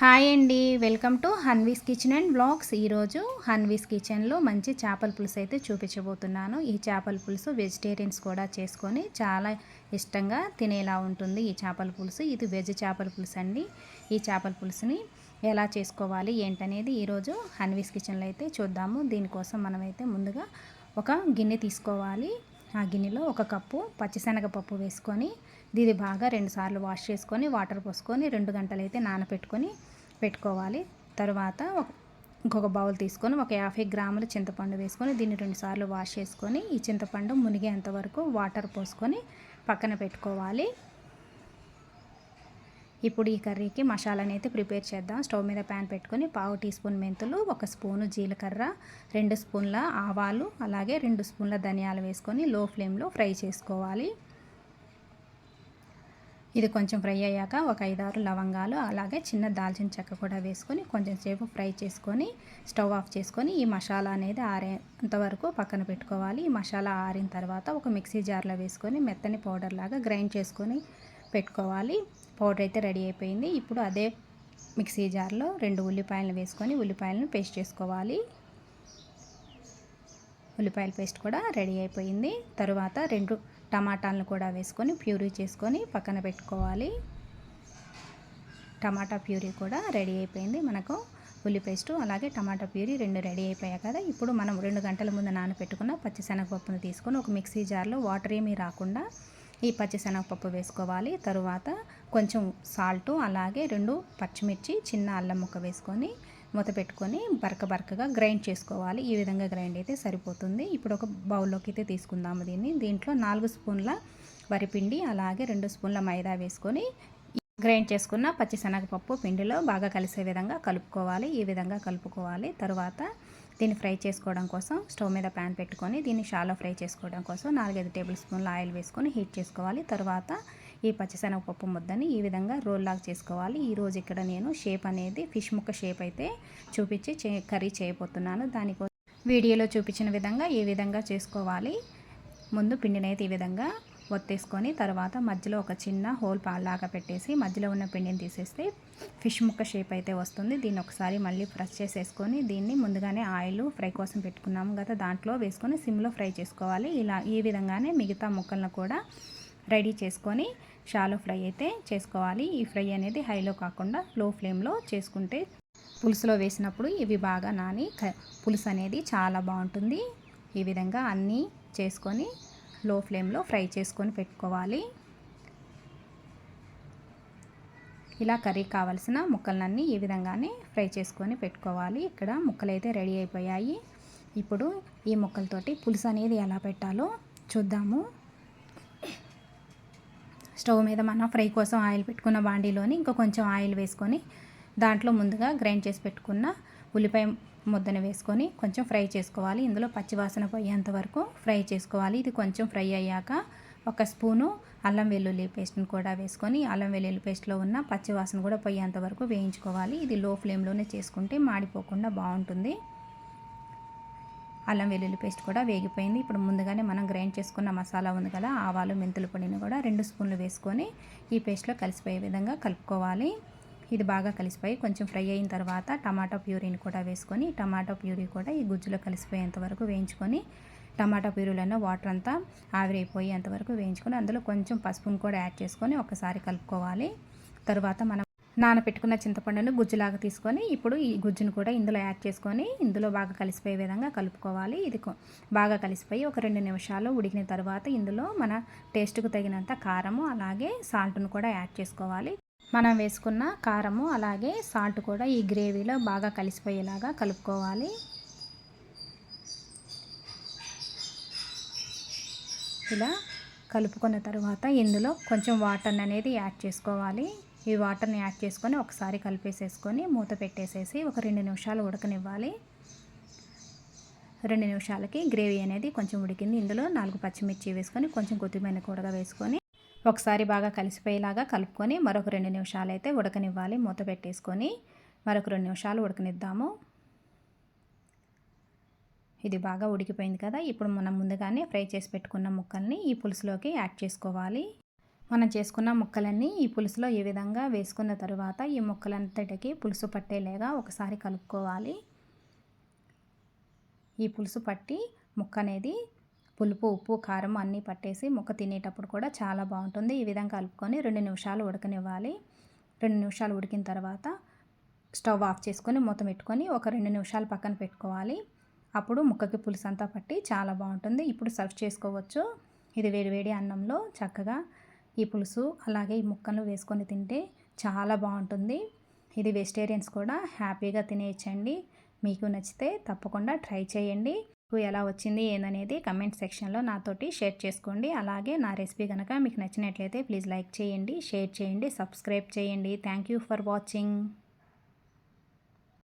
Hi అండి. Welcome to Hanvi's kitchen and blogs. ఈరోజు హన్వీస్ కిచెన్లో మంచి చేపల పులుసు అయితే చూపించబోతున్నాను. ఈ చేపల పులుసు వెజిటేరియన్స్ కూడా చేసుకొని చాలా ఇష్టంగా తినేలా ఉంటుంది ఈ చేపల పులుసు. ఇది వెజ్ చేపల పులుసు అండి. ఈ చేపల పులుసుని ఎలా చేసుకోవాలి ఏంటనేది ఈరోజు హన్వీస్ కిచెన్లో అయితే చూద్దాము. దీనికోసం మనమైతే ముందుగా ఒక గిన్నె తీసుకోవాలి. ఆ గిన్నెలో ఒక కప్పు పచ్చిశనగపప్పు వేసుకొని ఇది బాగా రెండుసార్లు వాష్ చేసుకొని వాటర్ పోసుకొని రెండు గంటలైతే నానపెట్టుకొని నానబెట్టుకొని పెట్టుకోవాలి. తర్వాత ఇంకొక బౌల్ తీసుకొని ఒక యాభై గ్రాముల చింతపండు వేసుకొని దీన్ని రెండుసార్లు వాష్ చేసుకొని ఈ చింతపండు మునిగేంత వరకు వాటర్ పోసుకొని పక్కన పెట్టుకోవాలి. ఇప్పుడు ఈ కర్రీకి మసాలాని అయితే ప్రిపేర్ చేద్దాం. స్టవ్ మీద ప్యాన్ పెట్టుకొని పావు టీ స్పూన్ మెంతులు ఒక స్పూను జీలకర్ర రెండు స్పూన్ల ఆవాలు అలాగే రెండు స్పూన్ల ధనియాలు వేసుకొని లో ఫ్లేమ్లో ఫ్రై చేసుకోవాలి. ఇది కొంచెం ఫ్రై అయ్యాక ఒక ఐదారు లవంగాలు అలాగే చిన్న దాల్చిన చెక్క కూడా వేసుకొని కొంచెం సేపు ఫ్రై చేసుకొని స్టవ్ ఆఫ్ చేసుకొని ఈ మసాలా అనేది ఆరేంత వరకు పక్కన పెట్టుకోవాలి. ఈ మసాలా ఆరిన తర్వాత ఒక మిక్సీ జార్లో వేసుకొని మెత్తని పౌడర్ లాగా గ్రైండ్ చేసుకొని పెట్టుకోవాలి. పౌడర్ అయితే రెడీ అయిపోయింది. ఇప్పుడు అదే మిక్సీ జార్లో రెండు ఉల్లిపాయలను వేసుకొని ఉల్లిపాయలను పేస్ట్ చేసుకోవాలి. ఉల్లిపాయల పేస్ట్ కూడా రెడీ అయిపోయింది. తరువాత రెండు టమాటాలను కూడా వేసుకొని ప్యూరీ చేసుకొని పక్కన పెట్టుకోవాలి. టమాటా ప్యూరీ కూడా రెడీ అయిపోయింది మనకు. ఉల్లి పేస్టు అలాగే టమాటా ప్యూరీ రెండు రెడీ అయిపోయాయి కదా. ఇప్పుడు మనం రెండు గంటల ముందు నానబెట్టుకున్న పచ్చిశనగపప్పును తీసుకొని ఒక మిక్సీ జార్లో వాటర్ ఏమీ రాకుండా ఈ పచ్చిశనగపప్పు వేసుకోవాలి. తరువాత కొంచెం సాల్టు అలాగే రెండు పచ్చిమిర్చి చిన్న అల్లం ముక్క వేసుకొని మూత పెట్టుకొని బరక బరకగా గ్రైండ్ చేసుకోవాలి. ఈ విధంగా గ్రైండ్ అయితే సరిపోతుంది. ఇప్పుడు ఒక బౌల్లోకి అయితే తీసుకుందాము దీన్ని. దీంట్లో నాలుగు స్పూన్ల వరిపిండి అలాగే రెండు స్పూన్ల మైదా వేసుకొని గ్రైండ్ చేసుకున్న పచ్చిశనగపప్పు పిండిలో బాగా కలిసే విధంగా కలుపుకోవాలి. ఈ విధంగా కలుపుకోవాలి. తర్వాత దీన్ని ఫ్రై చేసుకోవడం కోసం స్టవ్ మీద ప్యాన్ పెట్టుకొని దీన్ని షాలో ఫ్రై చేసుకోవడం కోసం నాలుగైదు టేబుల్ స్పూన్ల ఆయిల్ వేసుకొని హీట్ చేసుకోవాలి. తర్వాత ఈ పచ్చిశనగపప్పు ముద్దని ఈ విధంగా రోల్ లాగా చేసుకోవాలి. ఈరోజు ఇక్కడ నేను షేప్ అనేది ఫిష్ ముక్క షేప్ అయితే చూపించి చే కర్రీ చేయబోతున్నాను. దానికోసం వీడియోలో చూపించిన విధంగా ఏ విధంగా చేసుకోవాలి. ముందు పిండినైతే ఈ విధంగా ఒత్తేసుకొని తర్వాత మధ్యలో ఒక చిన్న హోల్ పాల్లాగా పెట్టేసి మధ్యలో ఉన్న పిండిని తీసేస్తే ఫిష్ ముక్క షేప్ అయితే వస్తుంది. దీన్ని ఒకసారి మళ్ళీ ఫ్రెష్ చేసేసుకొని దీన్ని ముందుగానే ఆయిల్ ఫ్రై కోసం పెట్టుకున్నాము కదా దాంట్లో వేసుకొని సిమ్లో ఫ్రై చేసుకోవాలి. ఇలా ఈ విధంగానే మిగతా ముక్కలను కూడా రెడీ చేసుకొని షాలో ఫ్రై అయితే చేసుకోవాలి. ఈ ఫ్రై అనేది హైలో కాకుండా లో ఫ్లేమ్లో చేసుకుంటే పులుసులో వేసినప్పుడు ఇవి బాగా నాని పులుసు అనేది చాలా బాగుంటుంది. ఈ విధంగా అన్నీ చేసుకొని లో ఫ్లేమ్లో ఫ్రై చేసుకొని పెట్టుకోవాలి. ఇలా కర్రీ కావాల్సిన ముక్కలన్నీ ఈ విధంగానే ఫ్రై చేసుకొని పెట్టుకోవాలి. ఇక్కడ ముక్కలు అయితే రెడీ అయిపోయాయి. ఇప్పుడు ఈ ముక్కలతోటి పులుసు అనేది ఎలా పెట్టాలో చూద్దాము. స్టవ్ మీద మనం ఫ్రై కోసం ఆయిల్ పెట్టుకున్న బాండీలోని ఇంకా కొంచెం ఆయిల్ వేసుకొని దాంట్లో ముందుగా గ్రైండ్ చేసి పెట్టుకున్న ఉల్లిపాయ ముద్దను వేసుకొని కొంచెం ఫ్రై చేసుకోవాలి. ఇందులో పచ్చివాసన పోయేంత వరకు ఫ్రై చేసుకోవాలి. ఇది కొంచెం ఫ్రై అయ్యాక ఒక స్పూను అల్లం వెల్లుల్లి పేస్ట్ని కూడా వేసుకొని అల్లం వెల్లుల్లి పేస్ట్లో ఉన్న పచ్చివాసన కూడా పోయేంత వరకు వేయించుకోవాలి. ఇది లో ఫ్లేమ్లోనే చేసుకుంటే మాడిపోకుండా బాగుంటుంది. అల్లం వెల్లుల్లి పేస్ట్ కూడా వేగిపోయింది. ఇప్పుడు ముందుగానే మనం గ్రైండ్ చేసుకున్న మసాలా ఉంది కదా ఆవాలు మెంతుల పొడిని కూడా రెండు స్పూన్లు వేసుకొని ఈ పేస్ట్లో కలిసిపోయే విధంగా కలుపుకోవాలి. ఇది బాగా కలిసిపోయి కొంచెం ఫ్రై అయిన తర్వాత టమాటా ప్యూరీని కూడా వేసుకొని టమాటా ప్యూరీ కూడా ఈ గుజ్జులో కలిసిపోయేంత వరకు వేయించుకొని టమాటా ప్యూరీలో వాటర్ అంతా ఆవిరైపోయి అంతవరకు వేయించుకొని అందులో కొంచెం పసుపును కూడా యాడ్ చేసుకొని ఒకసారి కలుపుకోవాలి. తర్వాత మనం నానపెట్టుకున్న చింతపండును గుజ్జులాగా తీసుకొని ఇప్పుడు ఈ గుజ్జును కూడా ఇందులో యాడ్ చేసుకొని ఇందులో బాగా కలిసిపోయే విధంగా కలుపుకోవాలి. ఇది బాగా కలిసిపోయి ఒక రెండు నిమిషాలు ఉడికిన తర్వాత ఇందులో మన టేస్ట్కు తగినంత కారము అలాగే సాల్ట్ను కూడా యాడ్ చేసుకోవాలి. మనం వేసుకున్న కారము అలాగే సాల్ట్ కూడా ఈ గ్రేవీలో బాగా కలిసిపోయేలాగా కలుపుకోవాలి. ఇలా కలుపుకున్న తర్వాత ఇందులో కొంచెం వాటర్ అనేది యాడ్ చేసుకోవాలి. ఈ వాటర్ని యాడ్ చేసుకొని ఒకసారి కలిపేసేసుకొని మూత పెట్టేసేసి ఒక రెండు నిమిషాలు ఉడకనివ్వాలి. రెండు నిమిషాలకి గ్రేవీ అనేది కొంచెం ఉడికింది. ఇందులో నాలుగు పచ్చిమిర్చి వేసుకొని కొంచెం కొత్తిమీర కూడగా వేసుకొని ఒకసారి బాగా కలిసిపోయేలాగా కలుపుకొని మరొక రెండు నిమిషాలు అయితే ఉడకనివ్వాలి. మూత పెట్టేసుకొని మరొక రెండు నిమిషాలు ఉడకనిద్దాము. ఇది బాగా ఉడికిపోయింది కదా. ఇప్పుడు మనం ముందుగానే ఫ్రై చేసి పెట్టుకున్న ముక్కల్ని ఈ పులుసులోకి యాడ్ చేసుకోవాలి. మనం చేసుకున్న ముక్కలన్నీ ఈ పులుసులో ఈ విధంగా వేసుకున్న తరువాత ఈ ముక్కలంతటికి పులుసు పట్టేలాగా ఒకసారి కలుపుకోవాలి. ఈ పులుసు పట్టి ముక్క అనేది పులుపు ఉప్పు కారం అన్నీ పట్టేసి ముక్క తినేటప్పుడు కూడా చాలా బాగుంటుంది. ఈ విధంగా కలుపుకొని రెండు నిమిషాలు ఉడకనివ్వాలి. రెండు నిమిషాలు ఉడికిన తర్వాత స్టవ్ ఆఫ్ చేసుకొని మూత పెట్టుకొని ఒక రెండు నిమిషాలు పక్కన పెట్టుకోవాలి. అప్పుడు ముక్కకి పులుసు అంతా పట్టి చాలా బాగుంటుంది. ఇప్పుడు సర్వ్ చేసుకోవచ్చు. ఇది వేడివేడి అన్నంలో చక్కగా ఈ పులుసు అలాగే ఈ ముక్కలు వేసుకొని తింటే చాలా బాగుంటుంది. ఇది వెజిటేరియన్స్ కూడా హ్యాపీగా తినేయచ్చండి. మీకు నచ్చితే తప్పకుండా ట్రై చేయండి. మీకు ఎలా వచ్చింది ఏందనేది కమెంట్ సెక్షన్లో నాతోటి షేర్ చేసుకోండి. అలాగే నా రెసిపీ కనుక మీకు నచ్చినట్లయితే ప్లీజ్ లైక్ చేయండి షేర్ చేయండి సబ్స్క్రైబ్ చేయండి. Thank you for watching